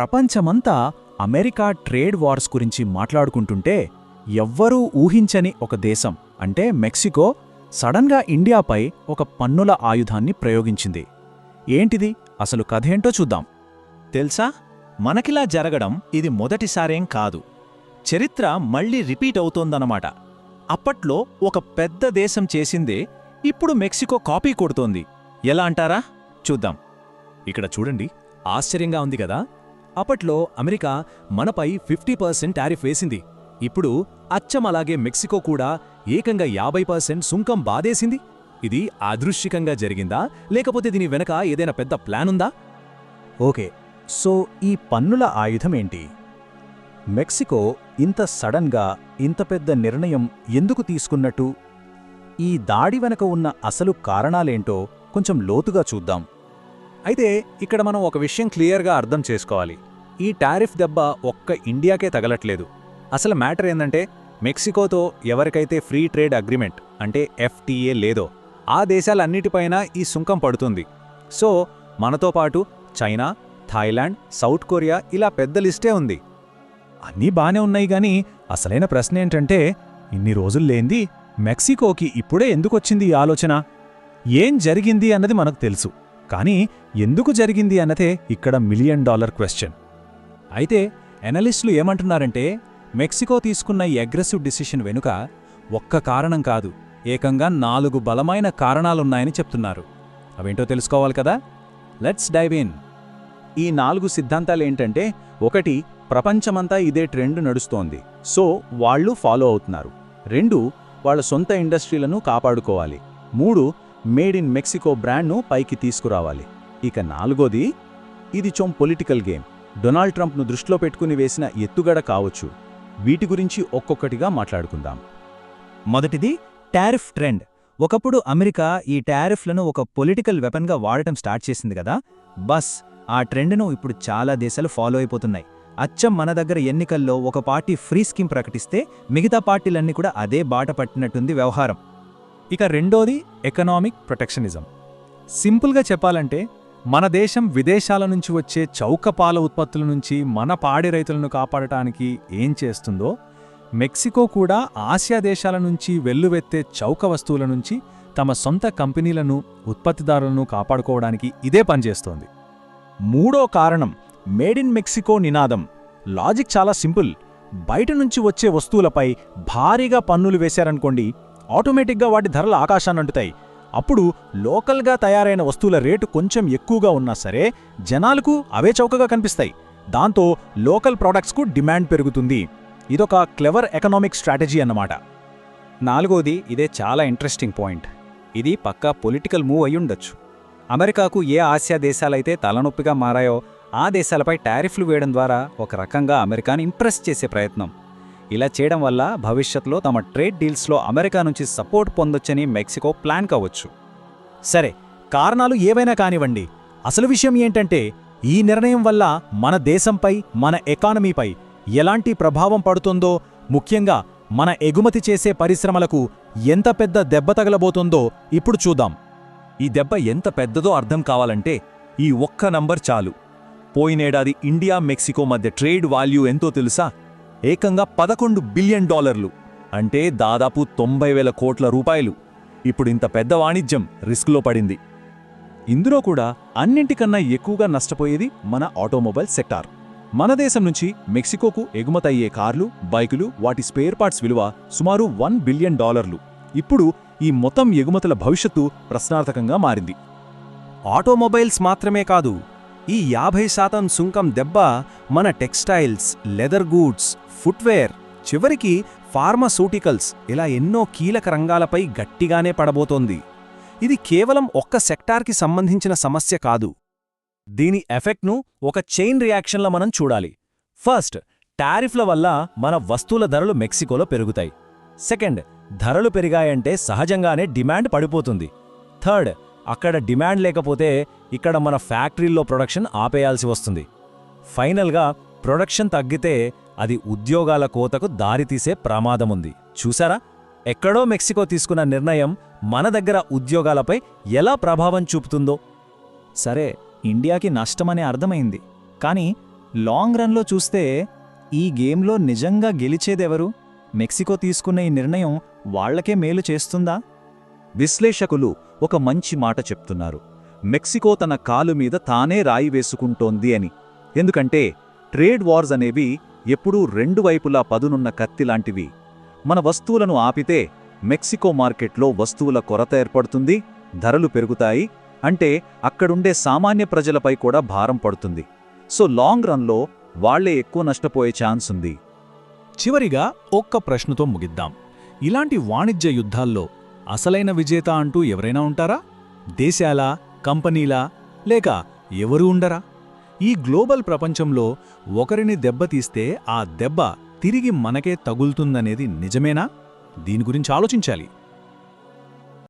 ప్రపంచమంతా America trade wars గురించి మాట్లాడుకుంటుంటే ఎవ్వరూ ఊహించని ఒక దేశం అంటే మెక్సికో సడన్గా ఇండియాపై ఒక పన్నుల ఆయుధాన్ని ప్రయోగించింది. ఏంటిది? అసలు కథేంటో చూద్దాం. తెలుసా? మనకిలా జరగడం ఇది మొదటిసారేం కాదు. చరిత్ర మళ్ళీ రిపీట్ అవుతోందన్నమాట. అప్పట్లో ఒక పెద్ద దేశం చేసిందే ఇప్పుడు మెక్సికో కాపీ కొడుతోంది. ఎలా అంటారా? చూద్దాం. ఇక్కడ చూడండి ఆశ్చర్యంగా ఉంది కదా. అప్పట్లో అమెరికా మనపై ఫిఫ్టీ పర్సెంట్ టారిఫ్ వేసింది. ఇప్పుడు అచ్చం అలాగే మెక్సికో కూడా ఏకంగా యాభై పర్సెంట్ సుంకం బాధేసింది. ఇది అదృశ్యకంగా జరిగిందా? లేకపోతే దీని వెనక ఏదైనా పెద్ద ప్లాన్ ఉందా? ఓకే సో ఈ పన్నుల ఆయుధం ఏంటి? మెక్సికో ఇంత సడన్గా ఇంత పెద్ద నిర్ణయం ఎందుకు తీసుకున్నట్టు? ఈ దాడి వెనక ఉన్న అసలు కారణాలేంటో కొంచెం లోతుగా చూద్దాం. అయితే ఇక్కడ మనం ఒక విషయం క్లియర్గా అర్థం చేసుకోవాలి. ఈ టారిఫ్ దెబ్బ ఒక్క ఇండియాకే తగలట్లేదు. అసలు మ్యాటర్ ఏందంటే మెక్సికోతో ఎవరికైతే ఫ్రీ ట్రేడ్ అగ్రిమెంట్ అంటే ఎఫ్టీఏ లేదో ఆ దేశాలన్నిటిపైన ఈ సుంకం పడుతుంది. సో మనతో పాటు చైనా థాయిలాండ్ సౌత్ కొరియా ఇలా పెద్ద లిస్టే ఉంది. అన్నీ బానే ఉన్నాయి గాని అసలైన ప్రశ్న ఏంటంటే ఇన్ని రోజుల్లేంది మెక్సికోకి ఇప్పుడే ఎందుకొచ్చింది ఈ ఆలోచన? ఏం జరిగింది అన్నది మనకు తెలుసు. కానీ ఎందుకు జరిగింది అన్నదే ఇక్కడ మిలియన్ డాలర్ క్వశ్చన్ అయితే ఎనలిస్టులు ఏమంటున్నారంటే మెక్సికో తీసుకున్న ఈ అగ్రెసివ్ డిసిషన్ వెనుక ఒక్క కారణం కాదు ఏకంగా నాలుగు బలమైన కారణాలున్నాయని చెప్తున్నారు. అవేంటో తెలుసుకోవాలి కదా? లెట్స్ డైవ్ ఇన్ ఈ నాలుగు సిద్ధాంతాలేంటంటే ఒకటి ప్రపంచమంతా ఇదే ట్రెండ్ నడుస్తోంది. సో వాళ్ళు ఫాలో అవుతున్నారు. రెండు వాళ్ళ సొంత ఇండస్ట్రీలను కాపాడుకోవాలి. మూడు మేడ్ ఇన్ మెక్సికో బ్రాండ్ను పైకి తీసుకురావాలి. ఇక నాలుగోది ఇది చొం పొలిటికల్ గేమ్ డొనాల్డ్ ట్రంప్ను దృష్టిలో పెట్టుకుని వేసిన ఎత్తుగడ కావచ్చు. వీటి గురించి ఒక్కొక్కటిగా మాట్లాడుకుందాం. మొదటిది టారిఫ్ ట్రెండ్. ఒకప్పుడు అమెరికా ఈ టారిఫ్లను ఒక పొలిటికల్ వెపన్గా వాడటం స్టార్ట్ చేసింది కదా. బస్ ఆ ట్రెండ్ను ఇప్పుడు చాలా దేశాలు ఫాలో అయిపోతున్నాయి. అచ్చం మన దగ్గర ఎన్నికల్లో ఒక పార్టీ ఫ్రీ స్కీమ్ ప్రకటిస్తే మిగతా పార్టీలన్నీ కూడా అదే బాట పట్టినట్టుంది వ్యవహారం. ఇక రెండోది ఎకనామిక్ ప్రొటెక్షనిజం. సింపుల్గా చెప్పాలంటే మన దేశం విదేశాల నుంచి వచ్చే చౌక పాల ఉత్పత్తుల నుంచి మన పాడి రైతులను కాపాడటానికి ఏం చేస్తుందో మెక్సికో కూడా ఆసియా దేశాల నుంచి వెల్లువెత్తే చౌక వస్తువుల నుంచి తమ సొంత కంపెనీలను ఉత్పత్తిదారులను కాపాడుకోవడానికి ఇదే పనిచేస్తోంది మూడో కారణం మేడ్ ఇన్ మెక్సికో నినాదం. లాజిక్ చాలా సింపుల్. బయట నుంచి వచ్చే వస్తువులపై భారీగా పన్నులు వేశారనుకోండి ఆటోమేటిక్గా వాటి ధరలు ఆకాశాన్నంటుతాయి అప్పుడు లోకల్గా తయారైన వస్తువుల రేటు కొంచెం ఎక్కువగా ఉన్నా సరే జనాలకు అవే చౌకగా కనిపిస్తాయి. దాంతో లోకల్ ప్రోడక్ట్స్కు డిమాండ్ పెరుగుతుంది. ఇదొక క్లెవర్ ఎకనామిక్ స్ట్రాటజీ అన్నమాట. నాలుగోది ఇదే చాలా ఇంట్రెస్టింగ్ పాయింట్. ఇది పక్కా పొలిటికల్ మూవ్ అయ్యుండొచ్చు అమెరికాకు ఏ ఆసియా దేశాలైతే తలనొప్పిగా మారాయో ఆ దేశాలపై టారిఫ్లు వేయడం ద్వారా ఒక రకంగా అమెరికాని ఇంప్రెస్ చేసే ప్రయత్నం. ఇలా చేయడం వల్ల భవిష్యత్తులో తమ ట్రేడ్ డీల్స్లో అమెరికా నుంచి సపోర్ట్ పొందొచ్చని మెక్సికో ప్లాన్ కావచ్చు. సరే కారణాలు ఏవైనా కానివ్వండి. అసలు విషయం ఏంటంటే ఈ నిర్ణయం వల్ల మన దేశంపై మన ఎకానమీపై ఎలాంటి ప్రభావం పడుతుందో ముఖ్యంగా మన ఎగుమతి చేసే పరిశ్రమలకు ఎంత పెద్ద దెబ్బ తగలబోతుందో ఇప్పుడు చూద్దాం. ఈ దెబ్బ ఎంత పెద్దదో అర్థం కావాలంటే ఈ ఒక్క నంబర్ చాలు. పోయినేడాది ఇండియా మెక్సికో మధ్య ట్రేడ్ వాల్యూ ఎంతో తెలుసా? ఏకంగా పదకొండు బిలియన్ డాలర్లు అంటే దాదాపు తొంభై వేల కోట్ల రూపాయలు. ఇప్పుడు ఇంత పెద్ద వాణిజ్యం రిస్క్లో పడింది. ఇందులో కూడా అన్నింటికన్నా ఎక్కువగా నష్టపోయేది మన ఆటోమొబైల్ సెక్టార్. మన దేశం నుంచి మెక్సికోకు ఎగుమతయ్యే కార్లు బైకులు వాటి స్పేర్ పార్ట్స్ విలువ సుమారు వన్ బిలియన్ డాలర్లు. ఇప్పుడు ఈ మొత్తం ఎగుమతుల భవిష్యత్తు ప్రశ్నార్థకంగా మారింది. ఆటోమొబైల్స్ మాత్రమే కాదు ఈ యాభై శాతం సుంకం దెబ్బ మన టెక్స్టైల్స్ లెదర్ గూడ్స్ ఫుట్వేర్ చివరికి ఫార్మాసూటికల్స్ ఇలా ఎన్నో కీలక రంగాలపై గట్టిగానే పడబోతోంది. ఇది కేవలం ఒక్క సెక్టార్కి సంబంధించిన సమస్య కాదు. దీని ఎఫెక్ట్ను ఒక చైన్ రియాక్షన్ల మనం చూడాలి. ఫస్ట్ టారిఫ్ల వల్ల మన వస్తువుల ధరలు మెక్సికోలో పెరుగుతాయి. సెకండ్ ధరలు పెరిగాయంటే సహజంగానే డిమాండ్ పడిపోతుంది. థర్డ్ అక్కడ డిమాండ్ లేకపోతే ఇక్కడ మన ఫ్యాక్టరీల్లో ప్రొడక్షన్ ఆపేయాల్సి వస్తుంది. ఫైనల్గా ప్రొడక్షన్ తగ్గితే అది ఉద్యోగాల కోతకు దారితీసే ప్రమాదముంది చూసారా? ఎక్కడో మెక్సికో తీసుకున్న నిర్ణయం మన దగ్గర ఉద్యోగాలపై ఎలా ప్రభావం చూపుతుందో. సరే ఇండియాకి నష్టమనే అర్థమైంది. కానీ లాంగ్ రన్లో చూస్తే ఈ గేమ్లో నిజంగా గెలిచేదెవరు? మెక్సికో తీసుకున్న ఈ నిర్ణయం వాళ్ళకే మేలు చేస్తుందా? విశ్లేషకులు ఒక మంచి మాట చెప్తున్నారు. మెక్సికో తన కాలు మీద తానే రాయి వేసుకుంటోంది అని. ఎందుకంటే ట్రేడ్ వార్స్ అనేవి ఎప్పుడూ రెండు వైపులా పదునున్న కత్తిలాంటివి మన వస్తువులను ఆపితే మెక్సికో మార్కెట్లో వస్తువుల కొరత ఏర్పడుతుంది ధరలు పెరుగుతాయి అంటే అక్కడుండే సామాన్య ప్రజలపై కూడా భారం పడుతుంది. సో లాంగ్ రన్లో వాళ్ళే ఎక్కువ నష్టపోయే ఛాన్స్ ఉంది. చివరిగా ఒక్క ప్రశ్నతో ముగిద్దాం. ఇలాంటి వాణిజ్య యుద్ధాల్లో అసలైన విజేత అంటూ ఎవరైనా ఉంటారా? దేశాలా? కంపెనీలా? లేక ఎవరూ ఉండరా? ఈ గ్లోబల్ ప్రపంచంలో ఒకరిని దెబ్బతీస్తే ఆ దెబ్బ తిరిగి మనకే తగులుతుందనేది నిజమేనా? దీని గురించి ఆలోచించాలి.